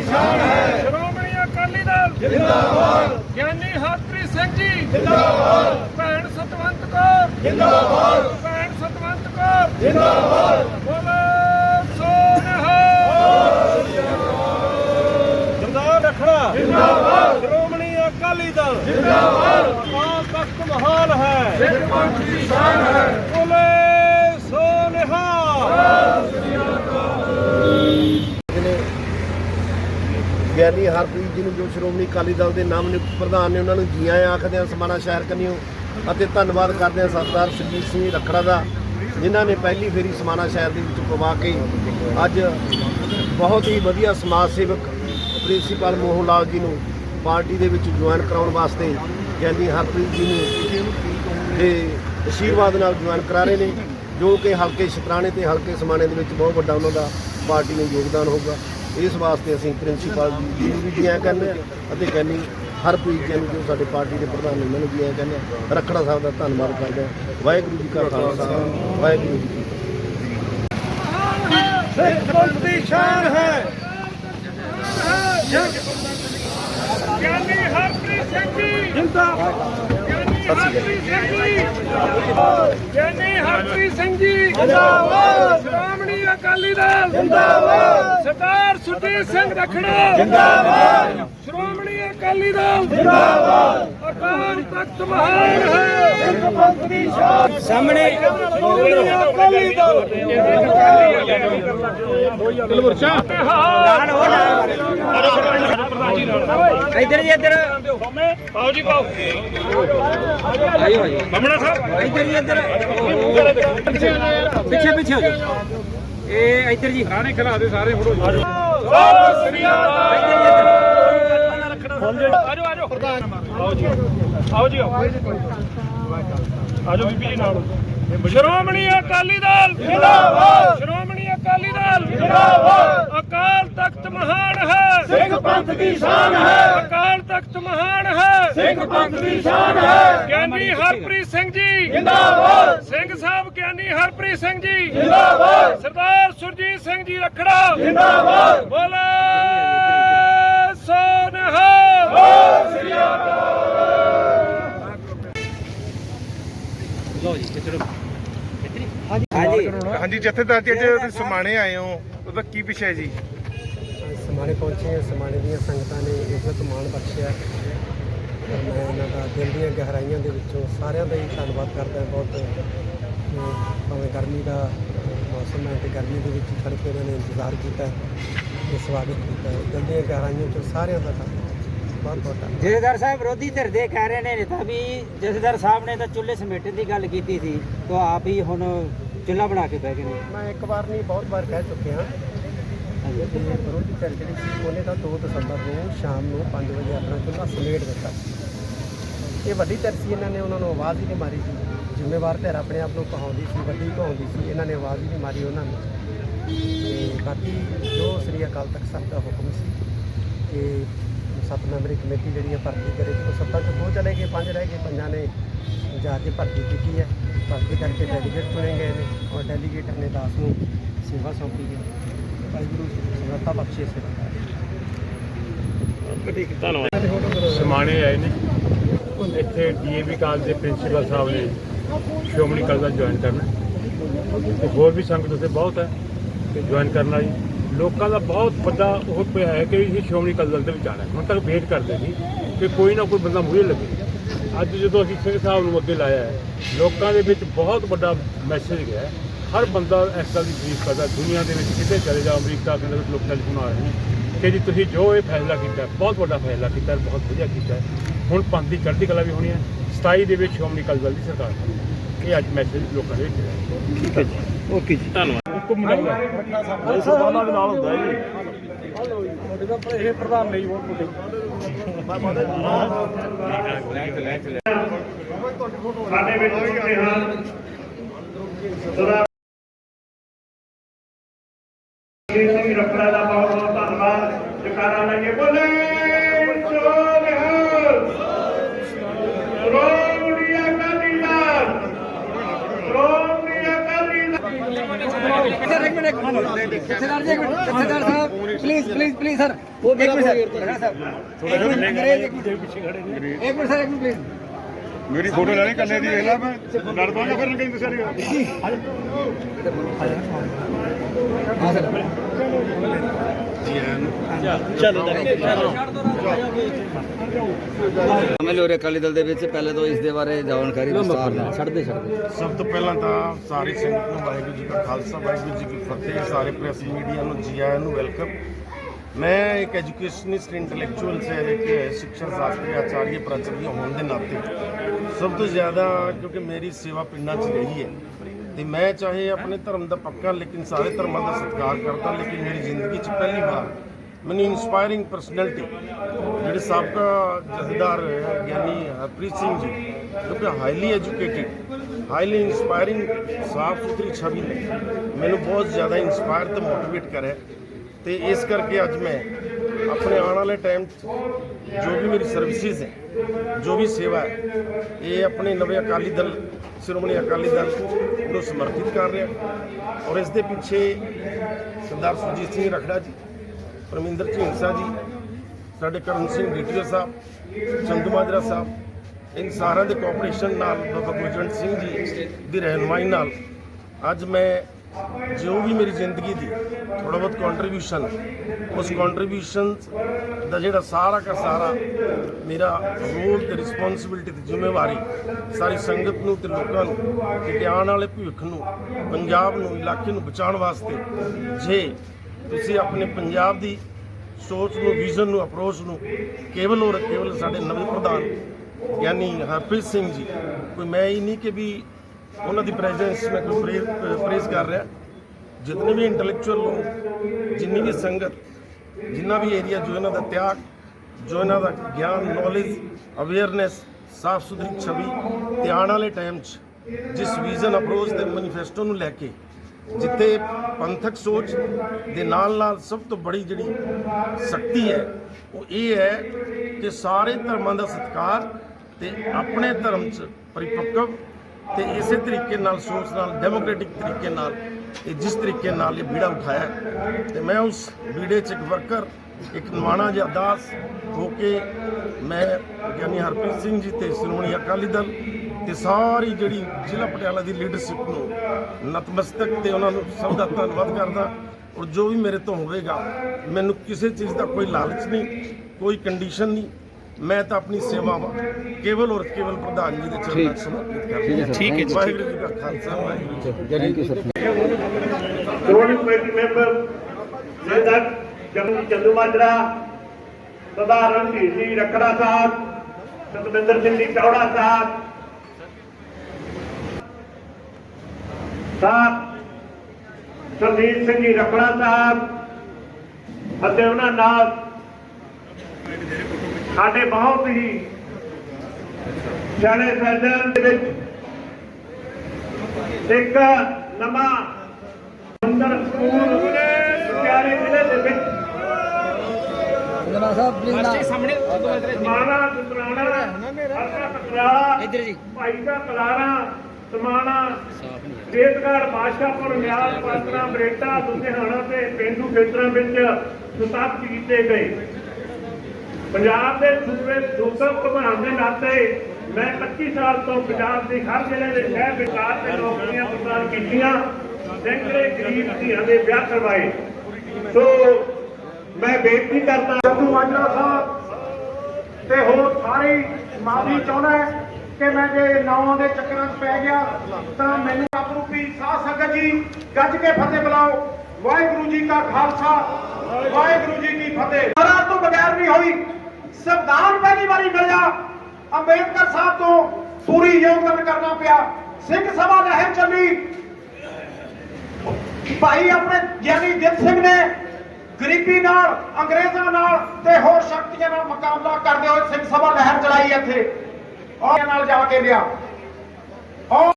ਦੀ ਸ਼ਾਨ ਹੈ ਸ਼੍ਰੋਮਣੀ ਅਕਾਲੀ ਦਲ। ਜਿੰਦਾਬਾਦ ਗਿਆਨੀ ਹਰਪ੍ਰੀਤ ਸਿੰਘ ਜੀ। ਜਿੰਦਾਬਾਦ ਭੈਣ ਸਤਵੰਤ ਕੌਰ। ਜਿੰਦਾਬਾਦ ਭੈਣ ਸਤਵੰਤ ਕੌਰ। ਜਿੰਦਾਬਾਦ ਬੋਲੇ ਸੋਨਹਾ ਸਰਦਾਰ ਰੱਖਣਾ। ਜਿੰਦਾਬਾਦ ਸ਼੍ਰੋਮਣੀ ਅਕਾਲੀ ਦਲ। ਜਿੰਦਾਬਾਦ ਅਕਾਲ ਤਖਤ ਮਹਾਨ ਹੈ। ਸਿੱਖ ਪੰਥ ਦੀ ਸ਼ਾਨ ਹੈ ਬੋਲੇ ਸੋ ਨਿਹਾਲ ਨੇ ਗਿਆਨੀ ਹਰਪ੍ਰੀਤ ਜੀ ਨੂੰ ਜੋ ਸ਼੍ਰੋਮਣੀ ਅਕਾਲੀ ਦਲ ਦੇ ਨਾਮ ਨਿਯੁਕਤ ਪ੍ਰਧਾਨ ਨੇ ਉਹਨਾਂ ਨੂੰ ਜੀ ਆਇਆਂ ਆਖਦੇ ਹਾਂ ਸਮਾਣਾ ਸ਼ਹਿਰ ਕੰਨਿਓ ਅਤੇ ਧੰਨਵਾਦ ਕਰਦੇ ਹਾਂ ਸਰਦਾਰ ਸੁਰਜੀਤ ਸਿੰਘ ਰੱਖੜਾ ਦਾ, ਜਿਨ੍ਹਾਂ ਨੇ ਪਹਿਲੀ ਫੇਰੀ ਸਮਾਣਾ ਸ਼ਹਿਰ ਦੇ ਵਿੱਚ ਪਵਾ ਕੇ ਅੱਜ ਬਹੁਤ ਹੀ ਵਧੀਆ ਸਮਾਜ ਸੇਵਕ ਪ੍ਰਿੰਸੀਪਲ ਮੋਹਨ ਲਾਲ ਜੀ ਨੂੰ ਪਾਰਟੀ ਦੇ ਵਿੱਚ ਜੁਆਇਨ ਕਰਾਉਣ ਵਾਸਤੇ ਗਿਆਨੀ ਹਰਪ੍ਰੀਤ ਜੀ ਨੂੰ ਦੇ ਅਸ਼ੀਰਵਾਦ ਨਾਲ ਜੁਆਇਨ ਕਰਾ ਰਹੇ ਨੇ, ਜੋ ਕਿ ਹਲਕੇ ਸ਼ਤਰਾਣੇ ਤੇ ਹਲਕੇ ਸਮਾਣੇ ਦੇ ਵਿੱਚ ਬਹੁਤ ਵੱਡਾ ਉਹਨਾਂ ਦਾ ਪਾਰਟੀ ਨੂੰ ਯੋਗਦਾਨ ਹੋਊਗਾ। ਇਸ ਵਾਸਤੇ ਅਸੀਂ ਪ੍ਰਿੰਸੀਪਲ ਜੀ ਨੂੰ ਵੀ ਜੀ ਆਇਆਂ ਕਹਿੰਦੇ ਹਾਂ ਅਤੇ ਗਿਆਨੀ ਹਰਪ੍ਰੀਤ ਜੀ ਨੂੰ ਜੋ ਸਾਡੇ ਪਾਰਟੀ ਦੇ ਪ੍ਰਧਾਨ ਨੇ ਉਹਨਾਂ ਨੂੰ ਆਇਆਂ ਕਹਿੰਦੇ ਹਾਂ ਰੱਖੜਾ ਸਾਹਿਬ ਦਾ ਧੰਨਵਾਦ ਕਰਦੇ ਹਾਂ ਵਾਹਿਗੁਰੂ ਜੀ ਕਾ ਖਾਲਸਾ ਵਾਹਿਗੁਰੂ ਜੀ ਕੀ ਫਤਿਹ। ਸਿੱਖ ਪੰਥ ਦੀ ਸ਼ਾਨ ਹੈ ਗਿਆਨੀ ਹਰਪ੍ਰੀਤ ਸਿੰਘ ਜੀ ਜਿੰਦਾਬਾਦ। ਗਿਆਨੀ ਹਰਪ੍ਰੀਤ ਸਿੰਘ ਜੀ ਗਿਆਨੀ ਹਰਪ੍ਰੀਤ ਸਿੰਘ ਜੀ ਜਿੰਦਾਬਾਦ। ਅਕਾਲੀ ਦਲ। ਜਿੰਦਾਬਾਦ। ਸਰਦਾਰ ਸੁਰਜੀਤ ਸਿੰਘ ਰੱਖੜਾ ਜਿੰਦਾਬਾਦ। ਸ਼੍ਰੋਮਣੀ ਅਕਾਲੀ ਦਲ। ਜਿੰਦਾਬਾਦ। ਅਕਾਲ ਤਖਤ ਮਹਾਨ ਹੈ। ਸਿੱਖ ਪੰਥ ਦੀ ਸ਼ਾਨ। ਸਾਹਮਣੇ ਸ਼੍ਰੋਮਣੀ ਅਕਾਲੀ ਦਲ। ਇੱਧਰ ਜੀ ਇੱਧਰ। ਪਾਓ ਜੀ ਪਾਓ। ਆਇਓ ਆਇਓ। ਬਮਣਾ ਸਾਹਿਬ। ਇੱਧਰ ਜੀ ਇੱਧਰ। ਪਿੱਛੇ ਪਿੱਛੇ ਹੋ ਜਾਓ। ਇਹ ਇੱਧਰ ਜੀ ਰਾਣੇ ਖਿਲਾ ਦੇ ਸਾਰੇ ਫੋਟੋ ਆਜੋ ਸ੍ਰੀ ਇੱਧਰ ਜੀ। ਇੱਧਰ ਆਜੋ ਆਜੋ। ਪ੍ਰਧਾਨ ਆਓ ਜੀ। ਆਓ ਜੀ ਆਓ। ਆਜੋ ਬੀਬੀ ਜੀ ਨਾਲ। ਸ਼੍ਰੋਮਣੀ ਅਕਾਲੀ ਦਲ ਜਿੰਦਾਬਾਦ। ਸ਼੍ਰੋਮਣੀ ਅਕਾਲੀ ਦਲ ਜਿੰਦਾਬਾਦ। ਅਕਾਲ ਤਖਤ ਮਹਾਨ ਹੈ। ਸਿੱਖ ਪੰਥ ਦੀ ਸ਼ਾਨ ਹੈ। ਅਕਾਲ ਤਖਤ ਮਹਾਨ ਸਿੱਖ ਪੰਥ ਦੀ ਸ਼ਾਨ ਹੈ ਗਿਆਨੀ ਹਰਪ੍ਰੀਤ ਸਿੰਘ ਜੀ। ਜਿੰਦਾਬਾਦ। ਸਿੰਘ ਸਾਹਿਬ ਗਿਆਨੀ ਹਰਪ੍ਰੀਤ ਸਿੰਘ ਜੀ। ਜਿੰਦਾਬਾਦ। ਸਰਦਾਰ ਸੁਰਜੀਤ ਸਿੰਘ ਜੀ ਰਖੜਾ। ਜਿੰਦਾਬਾਦ। ਬੋਲੇ ਸੋਨਹਾ। ਸ੍ਰੀ ਲਓ ਜੀ ਕਿੱਧਰ ਹਾਂਜੀ। ਹਾਂਜੀ। ਜਥੇਦਾਰ ਜੀ ਅੱਜ ਸਮਾਣੇ ਆਏ ਹੋ ਉਹਦਾ ਕੀ ਵਿਸ਼ਾ ਹੈ ਜੀ? ਸਮਾਣੇ ਪਹੁੰਚੇ ਸਮਾਣੇ ਦੀਆਂ ਸੰਗਤਾਂ ਨੇ ਇੱਜ਼ਤ ਮਾਣ ਬਖਸ਼ਿਆ। ਮੈਂ ਇਹਨਾਂ ਦਾ ਦਿਲ ਦੀਆਂ ਗਹਿਰਾਈਆਂ ਦੇ ਵਿੱਚੋਂ ਸਾਰਿਆਂ ਦਾ ਹੀ ਧੰਨਵਾਦ ਕਰਦਾ ਬਹੁਤ। ਭਾਵੇਂ ਗਰਮੀ ਦਾ ਮੌਸਮ ਹੈ ਤੇ ਗਰਮੀ ਦੇ ਵਿੱਚ ਖੜ੍ਹ ਕੇ ਇਹਨਾਂ ਨੇ ਇੰਤਜ਼ਾਰ ਕੀਤਾ ਤੇ ਸਵਾਗਤ ਕੀਤਾ ਦਿਲ ਦੀਆਂ ਗਹਿਰਾਈਆਂ ਚੋਂ ਸਾਰਿਆਂ ਦਾ ਧੰਨਵਾਦ। ਬਹੁਤ ਬਹੁਤ ਜਥੇਦਾਰ ਸਾਹਿਬ ਵਿਰੋਧੀ ਧਿਰ ਦੇ ਕਹਿ ਰਹੇ ਨੇ ਨੇਤਾ ਵੀ ਜਥੇਦਾਰ ਸਾਹਿਬ ਨੇ ਤਾਂ ਚੁੱਲ੍ਹੇ ਸਮੇਟਣ ਦੀ ਗੱਲ ਕੀਤੀ ਸੀ ਤਾਂ ਆਪ ਹੀ ਹੁਣ ਚੁੱਲ੍ਹਾ ਬਣਾ ਕੇ ਬਹਿ ਗਏ ਨੇ। ਮੈਂ ਇੱਕ ਵਾਰ ਨਹੀਂ ਬਹੁਤ ਵਾਰ ਕਹਿ ਚੁੱਕਿਆ। ਹਾਂ ਕਿ ਵਿਰੋਧੀ ਧਿਰ ਜਿਹੜੀ ਸੀ, ਉਹਨੇ ਤਾਂ 2 ਦਸੰਬਰ ਨੂੰ ਸ਼ਾਮ ਨੂੰ 5 ਵਜੇ ਆਪਣਾ ਚੁੱਲ੍ਹਾ ਸਮੇਟ ਦਿੱਤਾ। ਇਹ ਵੱਡੀ ਧਿਰ ਸੀ, ਇਹਨਾਂ ਨੇ ਉਹਨਾਂ ਨੂੰ ਆਵਾਜ਼ ਹੀ ਨਹੀਂ ਮਾਰੀ ਸੀ। ਜ਼ਿੰਮੇਵਾਰ ਧਿਰ ਆਪਣੇ ਆਪ ਨੂੰ ਕਹਾਉਂਦੀ ਸੀ, ਵੱਡੀ ਕਹਾਉਂਦੀ ਸੀ, ਇਹਨਾਂ ਨੇ ਆਵਾਜ਼ ਹੀ ਨਹੀਂ ਮਾਰੀ ਉਹਨਾਂ ਨੂੰ। ਤੇ ਬਾਕੀ ਜੋ ਸ੍ਰੀ ਅਕਾਲ ਤਖਤ ਸਾਹਿਬ ਦਾ ਹੁਕਮ ਸੀ ਕਿ ਸੱਤ ਮੈਂਬਰੀ ਕਮੇਟੀ ਜਿਹੜੀ ਹੈ ਭਰਤੀ ਕਰੇ, ਉਹ ਸੱਤਾਂ ਚੋਂ ਦੋ ਚਲੇ ਗਏ, ਪੰਜ ਰਹਿ ਗਏ, ਪੰਜਾਂ ਨੇ ਜਾ ਕੇ ਭਰਤੀ ਕੀਤੀ ਹੈ। ਭਰਤੀ ਕਰਕੇ ਡੈਲੀਗੇਟ ਚੁਣੇ ਗਏ ਨੇ, ਔਰ ਡੈਲੀਗੇਟ ਨੇ ਦਾਸ ਨੂੰ ਸੇਵਾ ਸੌਂਪੀ ਹੈ। ਵਾਹਿਗੁਰੂ ਸਮਰੱਥਾ ਬਖਸ਼ੇ ਸੇਵਾ ਸਮਾਣੇ ਆਏ ਨੇ। ਇੱਥੇ ਡੀਏਵੀ ਕਾਲਜ ਦੇ ਪ੍ਰਿੰਸੀਪਲ ਸਾਹਿਬ ਨੇ ਸ਼੍ਰੋਮਣੀ ਕਾਲਜ ਦਾ ਜੁਆਇਨ ਕਰਨਾ। ਤੇ ਹੋਰ ਵੀ ਸੰਗਤ ਉੱਥੇ ਬਹੁਤ ਹੈ, ਤੇ ਜੁਆਇਨ ਕਰਨ ਵਾਲੀ। ਲੋਕਾਂ ਦਾ ਬਹੁਤ ਵੱਡਾ ਉਹ ਪਿਆ ਹੈ ਕਿ ਇਹ ਸ਼੍ਰੋਮਣੀ ਕਾਲਜ ਦੇ ਵਿੱਚ ਆਣਾ ਹੁਣ ਤੱਕ ਵੇਟ ਕਰਦੇ ਸੀ ਕਿ ਕੋਈ ਨਾ ਕੋਈ ਬੰਦਾ ਮੂਹਰੇ ਲੱਗੇ। ਅੱਜ ਜਦੋਂ ਅਸੀਂ ਸਿੰਘ ਸਾਹਿਬ ਨੂੰ ਅੱਗੇ ਲਾਇਆ ਹੈ, ਲੋਕਾਂ ਦੇ ਵਿੱਚ ਬਹੁਤ ਵੱਡਾ ਮੈਸੇਜ ਗਿਆ ਹੈ। ਹਰ ਬੰਦਾ ਇਸ ਗੱਲ ਦੀ ਤਾਰੀਫ ਕਰਦਾ ਦੁਨੀਆ ਦੇ ਵਿੱਚ ਕਿਤੇ ਚਲੇ ਜਾਓ ਅਮਰੀਕਾ ਕੈਨੇਡਾ ਵਿੱਚ ਲੋਕ ਟੈਲੀਫੋਨ ਆ ਰਹੇ ਨੇ ਕਿ ਜੀ ਤੁਸੀਂ ਜੋ ਇਹ ਫੈਸਲਾ ਕੀਤਾ ਹੈ, ਬਹੁਤ ਵੱਡਾ ਫੈਸਲਾ ਕੀਤਾ ਹੈ, ਬਹੁਤ ਵਧੀਆ ਕੀਤਾ। ਹੈ। ਹੁਣ ਪੰਥ ਦੀ ਚੜ੍ਹਦੀ ਕਲਾ ਵੀ ਹੋਣੀ ਹੈ। 27 ਦੇ ਵਿੱਚ ਸ਼੍ਰੋਮਣੀ ਅਕਾਲੀ ਦਲ ਦੀ ਸਰਕਾਰ। ਇਹ ਅੱਜ ਮੈਸੇਜ ਲੋਕਾਂ ਦੇ ਵਿੱਚ ਹੈ। ਠੀਕ ਹੈ ਜੀ। ਓਕੇ ਜੀ। ਧੰਨਵਾਦ। ਇੱਕ ਮੁੰਡਾ ਇਹ ਸੋਨਾ ਦੇ ਨਾਲ ਹੁੰਦਾ ਜੀ। ਇਹ ਪ੍ਰਧਾਨ ਲਈ ਵੋਟ ਪੁੱਟੇ ਸਾਡੇ ਵਿੱਚ ਹੁੰਦੇ ਹਨ ਸਰਦਾਰ ਜੀ ਸਿੰਘ ਰੱਖੜਾ ਦਾ ਬਹੁਤ ਬਹੁਤ ਧੰਨਵਾਦ। ਜਕਾਰਾ ਲਾਈਏ ਬੋਲੇ ਸੋਨਿਹਾਲ ਸ਼੍ਰੋਮਣੀ ਅਕਾਲੀ ਦਲ ਸ਼੍ਰੋਮਣੀ ਅਕਾਲੀ ਦਲ। ਸਰ ਇੱਕ ਮਿੰਟ ਇੱਕ ਮਿੰਟ। ਜਥੇਦਾਰ ਜੀ ਇੱਕ ਮਿੰਟ। ਜਥੇਦਾਰ ਸਾਹਿਬ ਪਲੀਜ਼ ਪਲੀਜ਼ ਪਲੀਜ਼ ਸਰ ਉਹ ਇੱਕ ਮਿੰਟ ਸਰ ਰਾਣਾ ਸਾਹਿਬ। ਇੱਕ ਮਿੰਟ ਅੰਗਰੇਜ਼ ਇੱਕ ਮਿੰਟ ਇੱਕ ਮਿੰਟ ਸਰ ਇੱਕ ਮਿੰਟ ਪਲੀਜ਼ ਮੇਰੀ ਫੋਟੋ ਲੈਣੀ ਕੱਲੇ ਦੀ ਵੇਖ ਲਾ ਮੈਂ। ਲੜ ਪਾਂਗਾ ਫਿਰ ਦੱਸਿਆ ਨਹੀਂ ਹਾਂ ਸਰ ਅਮਲੋਰੇ ਅਕਾਲੀ ਦਲ ਦੇ ਵਿੱਚ ਪਹਿਲੇ ਤੋਂ ਇਸ ਦੇ ਬਾਰੇ ਜਾਣਕਾਰੀ ਵਿਸਤਾਰ ਨਾਲ। ਛੱਡਦੇ ਛੱਡਦੇ ਸਭ ਤੋਂ ਪਹਿਲਾਂ ਤਾਂ ਸਾਰੀ ਸੰਗਤ ਨੂੰ ਵਾਹਿਗੁਰੂ ਜੀ ਕਾ ਖਾਲਸਾ ਵਾਹਿਗੁਰੂ ਜੀ ਕੀ ਫਤਿਹ ਸਾਰੇ ਪ੍ਰੈਸ ਮੀਡੀਆ ਨੂੰ ਜੀ ਆਇਆਂ ਨੂੰ ਵੈਲਕਮ। ਮੈਂ ਇੱਕ ਐਜੂਕੇਸ਼ਨਿਸਟ ਇੰਟੈਲੈਕਚੁਅਲ ਸੇ ਇੱਕ ਸਿੱਖਿਆ ਸ਼ਾਸਤਰੀ ਆਚਾਰੀਆ ਪ੍ਰਾਚਾਰਿਆ ਹੋਣ ਦੇ ਨਾਤੇ। ਸਭ ਤੋਂ ਜ਼ਿਆਦਾ ਕਿਉਂਕਿ ਮੇਰੀ ਸੇਵਾ ਪਿੰਡਾਂ 'ਚ ਰਹੀ ਹੈ ਤੇ ਮੈਂ ਚਾਹੇ ਆਪਣੇ ਧਰਮ ਦਾ ਪੱਕਾ, ਲੇਕਿਨ ਸਾਰੇ ਧਰਮਾਂ ਦਾ ਸਤਿਕਾਰ ਕਰਦਾ, ਲੇਕਿਨ ਮੇਰੀ ਜ਼ਿੰਦਗੀ 'ਚ ਪਹਿਲੀ ਵਾਰ ਮੈਨੂੰ ਇਨਸਪਾਇਰਿੰਗ ਪਰਸਨੈਲਿਟੀ ਜਿਹੜੇ ਸਾਬਕਾ ਜਥੇਦਾਰ ਗਿਆਨੀ ਹਰਪ੍ਰੀਤ ਸਿੰਘ ਜੀ ਕਿਉਂਕਿ ਹਾਈਲੀ ਐਜੂਕੇਟਿਡ ਹਾਈਲੀ ਇਨਸਪਾਇਰਿੰਗ ਸਾਫ਼ ਸੁਥਰੀ ਛਵੀ ਨੇ, ਮੈਨੂੰ ਬਹੁਤ ਜ਼ਿਆਦਾ ਇਨਸਪਾਇਰ ਤੇ ਮੋਟੀਵੇਟ ਕਰਿਆ। ਤੇ ਇਸ ਕਰਕੇ ਅੱਜ ਮੈਂ ਆਪਣੇ ਆਉਣ ਵਾਲੇ ਟਾਈਮ 'ਚ ਜੋ ਵੀ ਮੇਰੀ ਸਰਵਿਸਿਜ਼ ਹੈ, ਜੋ ਵੀ ਸੇਵਾ ਹੈ, ਇਹ ਆਪਣੇ ਨਵੇਂ ਅਕਾਲੀ ਦਲ ਸ਼੍ਰੋਮਣੀ ਅਕਾਲੀ ਦਲ ਨੂੰ ਸਮਰਪਿਤ ਕਰ ਰਿਹਾ ਔਰ ਇਸ ਦੇ ਪਿੱਛੇ ਸਰਦਾਰ ਸੁਰਜੀਤ ਸਿੰਘ ਰਖੜਾ ਜੀ, ਪਰਮਿੰਦਰ ਢੀਂਡਸਾ ਜੀ, ਸਾਡੇ ਕਰਨ ਸਿੰਘ ਡੀਟੀਓ ਸਾਹਿਬ, ਚੰਦੂ ਮਾਜਰਾ ਸਾਹਿਬ, ਇਨ ਸਾਰਿਆਂ ਦੇ ਕੋਆਪਰੇਸ਼ਨ ਨਾਲ ਬਾਬਾ ਗੁਰਜੰਟ ਸਿੰਘ ਜੀ ਦੀ ਰਹਿਨੁਮਾਈ ਨਾਲ ਅੱਜ ਮੈਂ ਜੋ ਵੀ ਮੇਰੀ ਜ਼ਿੰਦਗੀ ਦੀ ਥੋੜਾ ਬਹੁਤ ਕੰਟਰੀਬਿਊਸ਼ਨ ਉਸ ਕੰਟਰੀਬਿਊਸ਼ਨ ਦਾ ਜਿਹੜਾ ਸਾਰਾ ਦਾ ਸਾਰਾ ਮੇਰਾ ਰੋਲ ਤੇ ਰਿਸਪੌਂਸਿਬਿਲਟੀ ਤੇ ਜ਼ਿੰਮੇਵਾਰੀ ਸਾਰੀ ਸੰਗਤ ਨੂੰ ਤੇ ਲੋਕਾਂ ਨੂੰ, ਤੇ ਆਉਣ ਵਾਲੇ ਭਵਿੱਖ ਨੂੰ, ਪੰਜਾਬ ਨੂੰ, ਇਲਾਕੇ ਨੂੰ ਬਚਾਉਣ ਵਾਸਤੇ ਜੇ ਤੁਸੀਂ ਆਪਣੇ ਪੰਜਾਬ ਦੀ ਸੋਚ ਨੂੰ ਵਿਜ਼ਨ ਨੂੰ ਅਪਰੋਚ ਨੂੰ ਕੇਵਲ ਔਰ ਕੇਵਲ ਸਾਡੇ ਨਵੇਂ ਪ੍ਰਧਾਨ ਯਾਨੀ ਹਰਪ੍ਰੀਤ ਸਿੰਘ ਜੀ, ਕੋਈ ਮੈਂ ਹੀ ਨਹੀਂ ਕਿ ਵੀ ਉਹਨਾਂ ਦੀ ਪ੍ਰੈਜ਼ੈਂਸ ਮੈਂ ਕੋਈ ਪ੍ਰੇਜ਼ ਕਰ ਰਿਹਾ। ਜਿਤਨੇ ਵੀ ਇੰਟੈਲੈਕਚੁਅਲ ਲੋਕ, ਜਿੰਨੀ ਵੀ ਸੰਗਤ, ਜਿੰਨਾ ਵੀ ਏਰੀਆ ਜੋ ਇਹਨਾਂ ਦਾ ਤਿਆਗ, ਜੋ ਇਹਨਾਂ ਦਾ ਗਿਆਨ ਨੌਲੇਜ ਅਵੇਅਰਨੈਸ ਸਾਫ਼ ਸੁਥਰੀ ਛਵੀ ਤੇ ਆਉਣ ਵਾਲੇ ਟਾਈਮ 'ਚ ਜਿਸ ਵਿਜ਼ਨ ਅਪਰੋਚ ਤੇ ਮੈਨੀਫੈਸਟੋ ਨੂੰ ਲੈ ਕੇ, ਜਿੱਥੇ ਪੰਥਕ ਸੋਚ ਦੇ ਨਾਲ ਨਾਲ ਸਭ ਤੋਂ ਬੜੀ ਜਿਹੜੀ ਸ਼ਕਤੀ ਹੈ, ਉਹ ਇਹ ਹੈ ਕਿ ਸਾਰੇ ਧਰਮਾਂ ਦਾ ਸਤਿਕਾਰ ਤੇ ਆਪਣੇ ਧਰਮ 'ਚ ਪਰਿਪੱਕਵ ਤੇ ਇਸੇ ਤਰੀਕੇ ਨਾਲ ਸੋਚ ਨਾਲ ਡੈਮੋਕ੍ਰੈਟਿਕ ਤਰੀਕੇ ਨਾਲ ਇਹ ਜਿਸ ਤਰੀਕੇ ਨਾਲ ਇਹ ਬੀੜਾ ਉਠਾਇਆ ਹੈ, ਤੇ ਮੈਂ ਉਸ ਬੀੜੇ 'ਚ ਇੱਕ ਵਰਕਰ ਇੱਕ ਨਵਾਣਾ ਜਿਹਾ ਦਾਸ ਹੋ ਕੇ ਮੈਂ ਗਿਆਨੀ ਹਰਪ੍ਰੀਤ ਸਿੰਘ ਜੀ ਤੇ ਸ਼੍ਰੋਮਣੀ ਅਕਾਲੀ ਦਲ ਤੇ ਸਾਰੀ ਜਿਹੜੀ ਜ਼ਿਲ੍ਹਾ ਪਟਿਆਲਾ ਦੀ ਲੀਡਰਸ਼ਿਪ ਨੂੰ ਨਤਮਸਤਕ ਤੇ ਉਹਨਾਂ ਨੂੰ ਸਭ ਦਾ ਧੰਨਵਾਦ ਕਰਦਾ। ਔਰ ਜੋ ਵੀ ਮੇਰੇ ਤੋਂ ਹੋਵੇਗਾ ਮੈਨੂੰ ਕਿਸੇ ਚੀਜ਼ ਦਾ ਕੋਈ ਲਾਲਚ ਨਹੀਂ ਕੋਈ ਕੰਡੀਸ਼ਨ ਨਹੀਂ। ਮੈਂ ਤਾਂ ਆਪਣੀ ਸੇਵਾਵਾਂ ਕੇਵਲ ਔਰ ਕੇਵਲ ਪ੍ਰਧਾਨ ਜੀ ਦੇ ਚਰਨਾਂ 'ਚ ਸਮਰਪਿਤ ਕਰਦਾ ਠੀਕ ਹੈ ਵਾਹਿਗੁਰੂ ਜੀ ਕਾ ਖਾਲਸਾ ਵਾਹਿਗੁਰੂ ਜੀ ਕੀ ਫਤਿਹ। Thank you sir Shiromani committee member ਜੈਦਰ Jagan Chandu Majra ਸਰਦਾਰ ਰਣਜੀਤ ਜੀ ਰਖੜਾ ਸਾਹਿਬ ਸਤਵਿੰਦਰ ਸਿੰਘ ਜੀ ਚੌੜਾ ਸਾਹਿਬ ਸਾਹਿਬ ਸਰਦੀਪ ਸਿੰਘ ਜੀ ਰਖੜਾ ਸਾਹਿਬ ਅਤੇ ਉਹਨਾਂ ਨਾਲ ਸਾਡੇ ਬਹੁਤ ਹੀ ਸਿਆਣੇ ਸੈਸ਼ਨ ਦੇ ਵਿੱਚ ਇੱਕ ਨਵਾਂ ਅੰਦਰ ਸਕੂਲ ਪਿਆਰੇ ਜ਼ਿਲ੍ਹੇ ਦੇ ਵਿੱਚ। ਜਨਾਬ ਸਾਹਿਬ ਪਲੀਜ਼ ਨਾ ਸਮਾਣਾ ਸੁਤਰਾਣਾ ਹਰਕਾ ਪਟਿਆਲਾ ਇੱਧਰ ਜੀ। ਭਾਈ ਦਾ ਕਲਾਰਾ ਸਮਾਣਾ ਰੇਤਗੜ ਬਾਦਸ਼ਾਹਪੁਰ ਨਿਆਲ ਪਾਤਰਾ ਬਰੇਟਾ ਲੁਧਿਆਣਾ ਤੇ ਪਿੰਡੂ ਖੇਤਰਾਂ ਵਿੱਚ ਸਥਾਪਿਤ ਕੀਤੇ ਗਏ। ਪੰਜਾਬ ਦੇ ਸੂਬੇ ਸੂਬਾ ਪ੍ਰਧਾਨ ਦੇ ਨਾਤੇ ਮੈਂ 25 ਸਾਲ ਤੋਂ ਪੰਜਾਬ ਦੇ ਹਰ ਜ਼ਿਲ੍ਹੇ ਦੇ ਸ਼ਹਿਰ ਵਿਕਾਸ ਤੇ ਨੌਕਰੀਆਂ ਪ੍ਰਦਾਨ ਕੀਤੀਆਂ ਸੈਂਕੜੇ ਗਰੀਬ ਧੀਆਂ ਦੇ ਵਿਆਹ ਕਰਵਾਏ। ਸੋ ਮੈਂ ਬੇਨਤੀ ਕਰਦਾ ਜੱਗੂ ਮਾਜਰਾ ਸਾਹਿਬ, ਤੇ ਹੋਰ ਸਾਰੀ ਮਾਫੀ ਚਾਹੁੰਦਾ ਕਿ ਮੈਂ ਜੇ ਨਾਵਾਂ ਦੇ ਚੱਕਰਾਂ 'ਚ ਪੈ ਗਿਆ, ਤਾਂ ਮੈਨੂੰ ਰੱਬ ਰੂਪੀ ਸਾਧ ਸੰਗਤ ਜੀ, ਗੱਜ ਕੇ ਫਤਿਹ ਬੁਲਾਓ। ਵਾਹਿਗੁਰੂ ਜੀ ਕਾ ਖਾਲਸਾ, ਵਾਹਿਗੁਰੂ ਜੀ ਕੀ ਫਤਿਹ। ਸਰਾਂ ਤੋਂ ਬਗੈਰ ਨਹੀਂ ਹੋਈ। ਸੰਵਿਧਾਨ ਪਹਿਲੀ ਵਾਰੀ ਮਿਲਿਆ। ਅੰਬੇਦਕਰ ਸਾਹਿਬ ਤੋਂ ਪੂਰੀ ਯੋਗਦਾਨ ਕਰਨਾ ਪਿਆ। ਸਿੰਘ ਸਭਾ ਲਹਿਰ ਚੱਲੀ। ਭਾਈ ਆਪਣੇ ਗਿਆਨੀ ਦਿੱਤ ਸਿੰਘ ਨੇ ਗਰੀਬੀ ਨਾਲ, ਅੰਗਰੇਜ਼ਾਂ ਨਾਲ ਤੇ ਹੋਰ ਸ਼ਕਤੀਆਂ ਨਾਲ ਮੁਕਾਬਲਾ ਕਰਦੇ ਹੋਏ ਸਿੰਘ ਸਭਾ ਲਹਿਰ ਚਲਾਈ ਇੱਥੇ। ਔਰ ਨਾਲ ਜਾ ਕੇ ਲਿਆ।